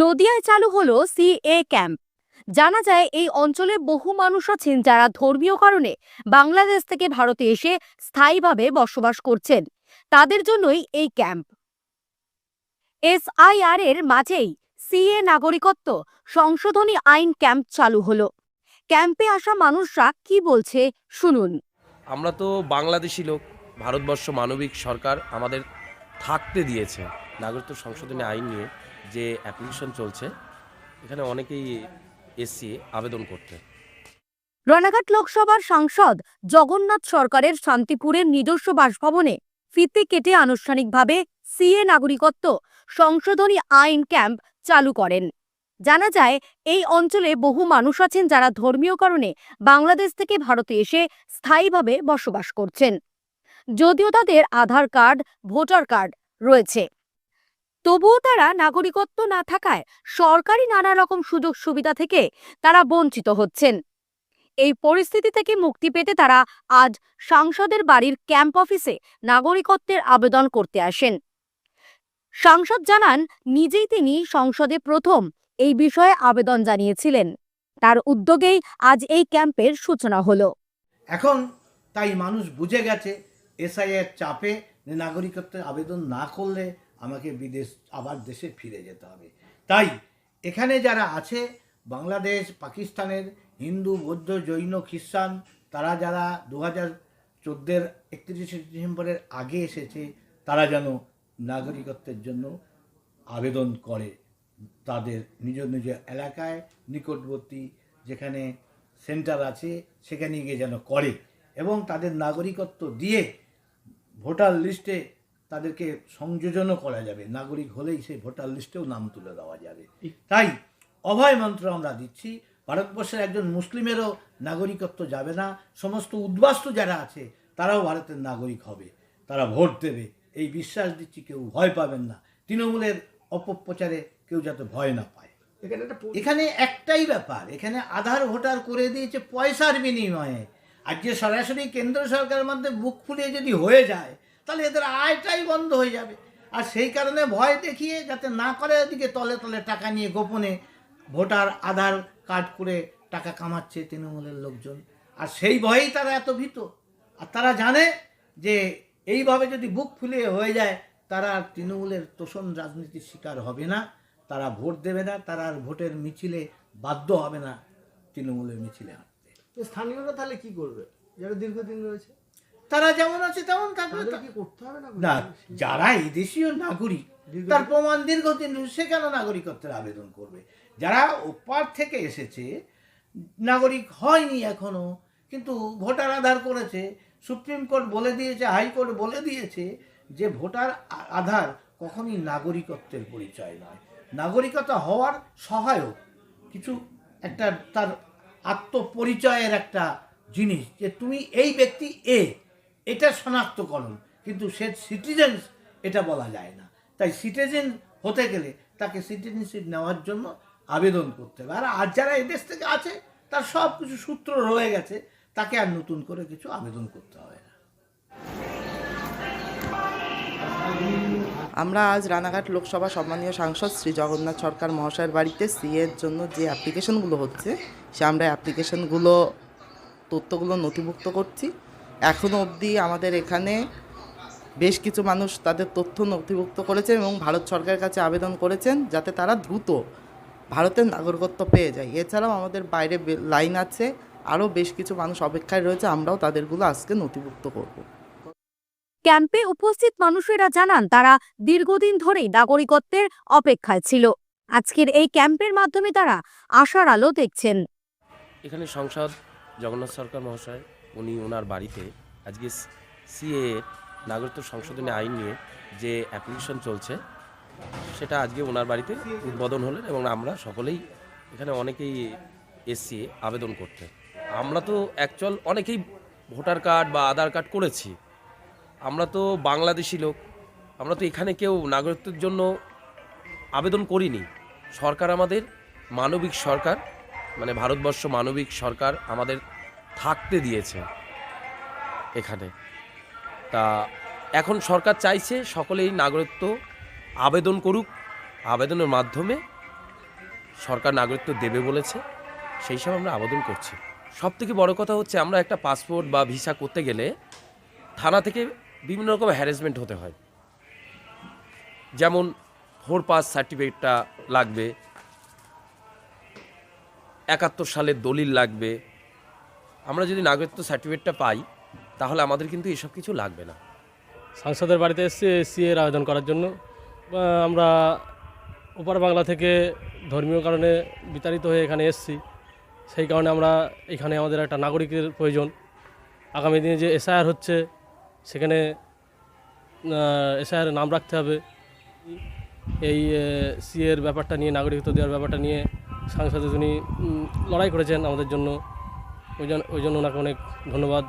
নদিয়ায় চালু হলো CA camp. জানা যায়, এই অঞ্চলে বহু মানুষ আছেন যারা ধর্মীয় কারণে বাংলাদেশ থেকে ভারতে এসে স্থায়ীভাবে বসবাস করছেন। তাদের জন্যই এই ক্যাম্প। এসআইআর এর মাঝেই সিএ নাগরিকত্ব সংশোধনী আইন ক্যাম্প চালু হলো। ক্যাম্পে আসা মানুষরা কি বলছে শুনুন। আমরা তো বাংলাদেশি লোক, ভারতবর্ষ মানবিক সরকার আমাদের থাকতে দিয়েছে। নাগরিকত্ব সংশোধনী আইন নিয়ে যে অ্যাপ্লিকেশন চলছে, এখানে অনেকেই এসছি আবেদন করতে। রানাঘাট লোকসভার সাংসদ জগন্নাথ সরকারের শান্তিপুরের নিজস্ব বাসভবনে ফিতে কেটে আনুষ্ঠানিকভাবে সিএ নাগরিকত্ব সংশোধনী আইন ক্যাম্প চালু করেন। জানা যায়, এই অঞ্চলে বহু মানুষ আছেন যারা ধর্মীয় কারণে বাংলাদেশ থেকে ভারতে এসে স্থায়ীভাবে বসবাস করছেন। যদিও তাদের আধার কার্ড, ভোটার কার্ড রয়েছে। তবুও তারা নাগরিকত্ব না থাকায় সরকারি নানা রকম সুযোগ সুবিধা থেকে তারা বঞ্চিত হচ্ছেন। এই পরিস্থিতি থেকে মুক্তি পেতে তারা আজ সাংসদের বাড়ির ক্যাম্প অফিসে নাগরিকত্বের আবেদন করতে আসেন। সাংসদ জানান, নিজেই তিনি সংসদে প্রথম এই বিষয়ে আবেদন জানিয়েছিলেন। তার উদ্যোগেই আজ এই ক্যাম্পের সূচনা হলো। এখন তাই মানুষ বুঝে গেছে, এসআইয়ের চাপে নাগরিকত্বের আবেদন না করলে আমাকে বিদেশ, আবার দেশে ফিরে যেতে হবে। তাই এখানে যারা আছে, বাংলাদেশ, পাকিস্তানের হিন্দু, বৌদ্ধ, জৈন, খ্রিস্টান, তারা যারা দু হাজার চোদ্দের একত্রিশে ডিসেম্বরের আগে এসেছে, তারা যেন নাগরিকত্বের জন্য আবেদন করে তাদের নিজ নিজ এলাকায় নিকটবর্তী যেখানে সেন্টার আছে, সেখানে গিয়ে যেন করে এবং তাদের নাগরিকত্ব দিয়ে ভোটার লিস্টে তাদেরকে সংযোজনও করা যাবে। নাগরিক হলেই সেই ভোটার লিস্টেও নাম তুলে দেওয়া যাবে। তাই অভয় মন্ত্র আমরা দিচ্ছি ভারতবর্ষের একজন মুসলিমেরও নাগরিকত্ব যাবে না। সমস্ত উদ্বাস্তু যারা আছে তারাও ভারতের নাগরিক হবে। তারা ভোট দেবে। এই বিশ্বাস দিচ্ছি কেউ ভয় পাবেন না। তৃণমূলের অপপ্রচারে কেউ যাতে ভয় না পায়। এখানে এখানে একটাই ব্যাপার এখানে আধার ভোটার করে দিয়েছে পয়সার বিনিময়ে। আর যে সরাসরি কেন্দ্র সরকারের মধ্যে বুক ফুলিয়ে যদি হয়ে যায় তাহলে এদের আয়টাই বন্ধ হয়ে যাবে। আর সেই কারণে ভয় দেখিয়ে যাতে না করে এদিকে তলে তলে টাকা নিয়ে গোপনে ভোটার, আধার কার্ড করে টাকা কামাচ্ছে তৃণমূলের লোকজন। আর সেই ভয়েই তারা এত ভীত। আর তারা জানে যে এইভাবে যদি বুক ফুলিয়ে হয়ে যায়, তারা আর তৃণমূলের তোষণ রাজনীতির শিকার হবে না। তারা ভোট দেবে না, তারা আর ভোটের মিছিলে বাধ্য হবে না তৃণমূলের মিছিলে হাঁটতে। স্থানীয়রা তাহলে কি করবে? যারা দীর্ঘদিন রয়েছে? তারা যেমন আছে তেমন থাকবে না যারা এই দেশীয় নাগরিক তার প্রমাণ দীর্ঘদিন সে কেন নাগরিকত্বের আবেদন করবে? যারা ওপার থেকে এসেছে নাগরিক হয়নি এখনও কিন্তু ভোটার আধার করেছে সুপ্রিম কোর্ট বলে দিয়েছে হাইকোর্ট বলে দিয়েছে যে ভোটার আধার কখনই নাগরিকত্বের পরিচয় নয়। নাগরিকতা হওয়ার সহায়ক কিছু একটা তার আত্মপরিচয়ের একটা জিনিস যে তুমি এই ব্যক্তি এ এটা শনাক্তকরণ, কিন্তু সে সিটিজেন্স এটা বলা যায় না। তাই সিটিজেন হতে গেলে তাকে সিটিজেনশিপ নেওয়ার জন্য আবেদন করতে হবে। আর আর যারা এদেশ থেকে আছে, তার সব কিছু সূত্র রয়ে গেছে, তাকে আর নতুন করে কিছু আবেদন করতে হবে না। আমরা আজ রানাঘাট লোকসভা সম্মানীয় সাংসদ শ্রী জগন্নাথ সরকার মহাশয়ের বাড়িতে সিএর জন্য যে অ্যাপ্লিকেশনগুলো হচ্ছে, সে আমরা অ্যাপ্লিকেশনগুলো তথ্যগুলো নথিভুক্ত করছি। এখনও অবধি আমাদের এখানে বেশ কিছু মানুষ তাদের তথ্য নথিভুক্ত করেছেন এবং ভারত সরকারের কাছে আবেদন করেছেন যাতে তারা দ্রুত ভারতের নাগরিকত্ব পেয়ে যায়। এছাড়াও আমাদের বাইরে বে- লাইন আছে আরও বেশ কিছু মানুষ অপেক্ষায় রয়েছে আমরাও তাদেরগুলো আজকে নথিভুক্ত করব। ক্যাম্পে উপস্থিত মানুষেরা জানান তারা দীর্ঘদিন ধরেই নাগরিকত্বের অপেক্ষায় ছিল। আজকের এই ক্যাম্পের মাধ্যমে তারা আশার আলো দেখছেন। এখানে সংসদ জগন্নাথ সরকার মহাশয় উনি ওনার বাড়িতে আজকে সিএ নাগরিকত্ব সংশোধনী আইন নিয়ে যে অ্যাপ্লিকেশন চলছে, সেটা আজকে ওনার বাড়িতে উদ্বোধন হলেন এবং আমরা সকলেই এখানে অনেকেই এসছি আবেদন করতে। আমরা তো অ্যাকচুয়াল অনেকেই ভোটার কার্ড বা আধার কার্ড করেছি। আমরা তো বাংলাদেশি লোক। আমরা তো এখানে কেউ নাগরিকত্বের জন্য আবেদন করিনি। সরকার আমাদের মানবিক সরকার মানে ভারতবর্ষ মানবিক সরকার আমাদের থাকতে দিয়েছে এখানে। তা এখন সরকার চাইছে সকলেই নাগরিকত্ব আবেদন করুক, আবেদনের মাধ্যমে সরকার নাগরিকত্ব দেবে বলেছে, সেই সব আমরা আবেদন করছি। সব থেকে বড় কথা হচ্ছে আমরা একটা পাসপোর্ট বা ভিসা করতে গেলে থানা থেকে বিভিন্ন রকম হ্যারাসমেন্ট হতে হয়। যেমন ফোর পাস সার্টিফিকেটটা লাগবে, একাত্তর সালের দলিল লাগবে আমরা যদি নাগরিকত্ব সার্টিফিকেটটা পাই, তাহলে আমাদের কিন্তু এসব কিছু লাগবে না। সাংসদের বাড়িতে এসেছি সিএর আবেদন করার জন্য আমরা ওপার বাংলা থেকে ধর্মীয় কারণে বিতাড়িত হয়ে এখানে এসেছি, সেই কারণে আমরা এখানে আমাদের একটা নাগরিকের প্রয়োজন। আগামী দিনে যে এসআইআর হচ্ছে, সেখানে এসআইআর নাম রাখতে হবে। এই সিএর ব্যাপারটা নিয়ে, নাগরিকত্ব দেওয়ার ব্যাপারটা নিয়ে সাংসদে তিনি লড়াই করেছেন আমাদের জন্য ওই জন্য ওই জন্য ওনাকে অনেক ধন্যবাদ।